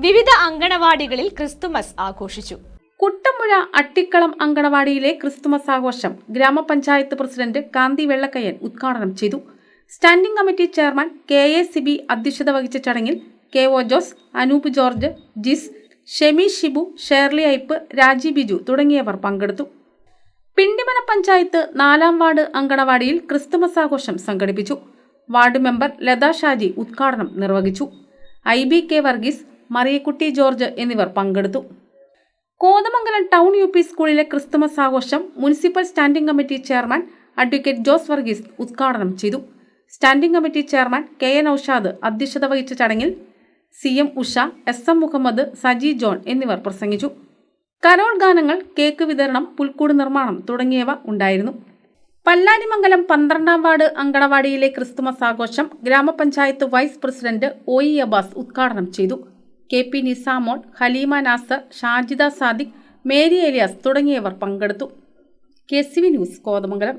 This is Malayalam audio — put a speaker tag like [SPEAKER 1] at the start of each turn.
[SPEAKER 1] വിവിധ അങ്കണവാടികളിൽ ക്രിസ്തുമസ് ആഘോഷിച്ചു.
[SPEAKER 2] കുട്ടമ്പുഴ അട്ടിക്കളം അങ്കണവാടിയിലെ ക്രിസ്തുമസ് ആഘോഷം ഗ്രാമപഞ്ചായത്ത് പ്രസിഡന്റ് കാന്തി വെള്ളക്കയ്യൻ ഉദ്ഘാടനം ചെയ്തു. Standing committee chairman K A Sibi അധ്യക്ഷത വഹിച്ച ചടങ്ങിൽ കെ ഒ ജോസ് അനൂപ് ജോർജ് ജിസ് ഷെമി ഷിബു ഷേർലി ഐപ്പ് രാജി ബിജു തുടങ്ങിയവർ പങ്കെടുത്തു. പിണ്ടിമന പഞ്ചായത്ത് നാലാം വാർഡ് അങ്കണവാടിയിൽ ക്രിസ്തുമസ് ആഘോഷം സംഘടിപ്പിച്ചു. വാർഡ് മെമ്പർ ലത ഷാജി ഉദ്ഘാടനം നിർവഹിച്ചു. I B K Varghese Mariyakutty George എന്നിവർ പങ്കെടുത്തു. കോതമംഗലം ടൗൺ യു സ്കൂളിലെ ക്രിസ്തുമസ് ആഘോഷം municipal standing committee chairman advocate Jose Varghese ഉദ്ഘാടനം ചെയ്തു. Standing committee chairman K N Aushad അധ്യക്ഷത വഹിച്ച ചടങ്ങിൽ C M Usha S M Muhammad Saji John എന്നിവർ പ്രസംഗിച്ചു. കരോൾ ഗാനങ്ങൾ കേക്ക് വിതരണം പുൽക്കൂട് നിർമ്മാണം തുടങ്ങിയവ ഉണ്ടായിരുന്നു. പല്ലാരിമംഗലം പന്ത്രണ്ടാം വാർഡ് അങ്കണവാടിയിലെ ക്രിസ്തുമസ് ആഘോഷം ഗ്രാമപഞ്ചായത്ത് vice president O E Abbas ഉദ്ഘാടനം ചെയ്തു. കെ പി നിസാമോൾ ഹലീമ നാസർ ഷാജിദ സാദിഖ് മേരി എലിയാസ് തുടങ്ങിയവർ പങ്കെടുത്തു. K C V news Kothamangalam.